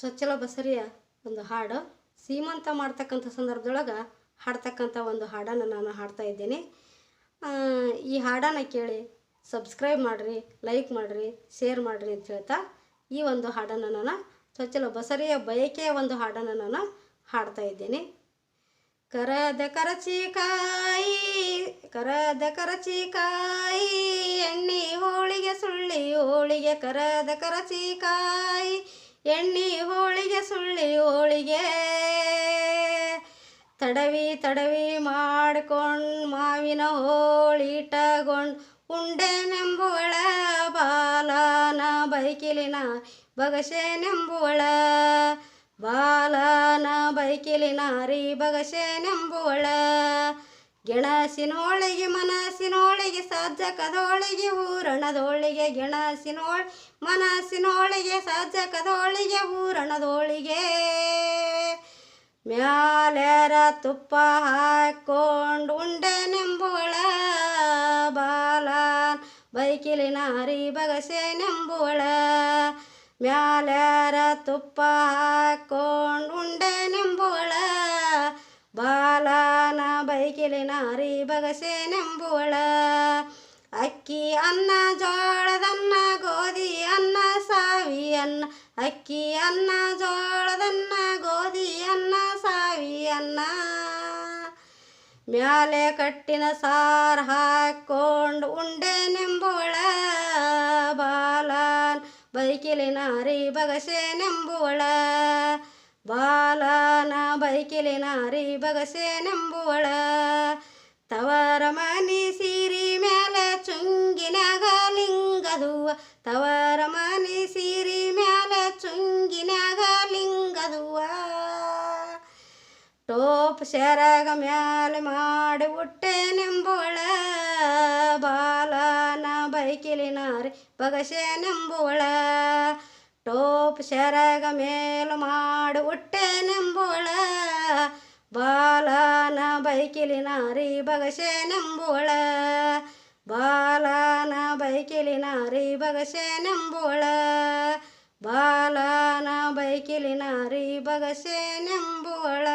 ಚೊಚ್ಚಲ ಬಸರಿಯ ಒಂದು ಹಾಡು. ಸೀಮಂತ ಮಾಡ್ತಕ್ಕಂಥ ಸಂದರ್ಭದೊಳಗೆ ಹಾಡ್ತಕ್ಕಂಥ ಒಂದು ಹಾಡನ್ನು ನಾನು ಹಾಡ್ತಾ ಇದ್ದೇನೆ. ಈ ಹಾಡನ್ನು ಕೇಳಿ ಸಬ್ಸ್ಕ್ರೈಬ್ ಮಾಡಿರಿ, ಲೈಕ್ ಮಾಡಿರಿ, ಶೇರ್ ಮಾಡಿರಿ ಅಂತ ಹೇಳ್ತಾ ಈ ಒಂದು ಹಾಡನ್ನು ನಾನು ಚೊಚ್ಚಲ ಬಸರಿಯ ಬಯಕೆಯ ಒಂದು ಹಾಡನ್ನು ನಾನು ಹಾಡ್ತಾ ಇದ್ದೇನೆ. ಕರದ ಕರಚಿಕಾಯಿ ಕರದ ಕರಚಿಕಾಯಿ ಎಣ್ಣೆ ಹೋಳಿಗೆ, ಸುಳ್ಳಿ ಹೋಳಿಗೆ, ಕರದ ಕರಚಿಕಾಯಿ ಎಣ್ಣೆ ಹೋಳಿಗೆ ಸುಳ್ಳಿ ಹೋಳಿಗೆ ತಡವಿ ತಡವಿ ಮಾಡ್ಕೊಂಡು ಮಾವಿನ ಹೋಳಿಟಗೊಂಡು ಉಂಡೆ ನೆಂಬುವಳ ಬಾಲನ ಬೈಕಿಲಿನ ಬಗಸೆ ನೆಂಬುವಳ ಬಾಲನ ಬೈಕಿಲಿನ ರೀ ಬಗಸೆ ನೆಂಬುವಳ ಗೆಣಸಿನೊಳಗೆ ಕದೋಳಿಗೆ ಸಜ್ಜಕದೊಳಗೆ ಹೂರಣದೊಳಗೆ ಗೆಣಸಿನೊಳ ಮನಸ್ಸಿನೊಳಗೆ ಸಜ್ಜಕದೊಳಗೆ ಹೂರಣದೊಳಗೆ. ಮ್ಯಾಲೆರ ತುಪ್ಪ ಹಾಕೊಂಡು ಉಂಡೆ ನೆಂಬುವಳ ಬಾಲ ಬೈಕಿಲಿನ ಹರಿ ಬಗಸೆ ನೆಂಬುವಳ ಮ್ಯಾಲ್ಯಾರ ತುಪ್ಪ ಹಾಕೊಂಡು ಉಂಡೆ ಬಾಲನ ನಾರಿ ಬಗಸೆ ನೆಂಬುವಳ ಅಕ್ಕಿ ಅನ್ನ, ಜೋಳದನ್ನ, ಗೋಧಿ ಅನ್ನ ಸಾವಿ ಅನ್ನ ಅಕ್ಕಿ ಅನ್ನ, ಜೋಳದನ್ನ, ಗೋಧಿ ಅನ್ನ ಸಾವಿ ಅನ್ನ ಮ್ಯಾಲೆ ಕಟ್ಟಿನ ಸಾರ್ ಹಾಕೊಂಡು ಉಂಡೆ ನೆಂಬುವಳ ಬಾಲನ್ ಬೈಕಿಲಿನ ಹರಿ ಬಗಸೆ ನೆಂಬುವಳ ಹರಿ ಬಗಸೆ ನೆಂಬುವಳ. ತವರ ಮನಿ ಸೀರಿ ಮ್ಯಾಲೆ ಚುಂಗಿನಾಗ ಲಿಂಗದುವ. ತವರ ಮನಿ ಸೀರಿ ಮ್ಯಾಲೆ ಚುಂಗಿನಾಗ ಲಿಂಗದುವ. ಟೋಪ್ ಸೆರಗ ಮ್ಯಾಲೆ ಮಾಡಿ ನೆಂಬುವಳ. ಬಾಲನ ಬೈಕಿಲಿನ ಹರಿ ಬಗಸೆ ನೆಂಬುವಳ. ಟೋಪ್ ಸೆರಗ ಮೇಲು ಮಾಡಿ ನೆಂಬುವಳ. ಬಾಲನ ಬೈಕಿಲಿನ ಹರಿ ಬಗಸೆ ನೆಂಬುವಳ ಬಾಲನ ಬೈಕಿಲಿನ ಹರಿ ಬಗಸೆ ನೆಂಬುವಳ ಬಾಲನ ಬೈಕಿಲಿನ ಹರಿ ಬಗಸೆ ನೆಂಬುವಳ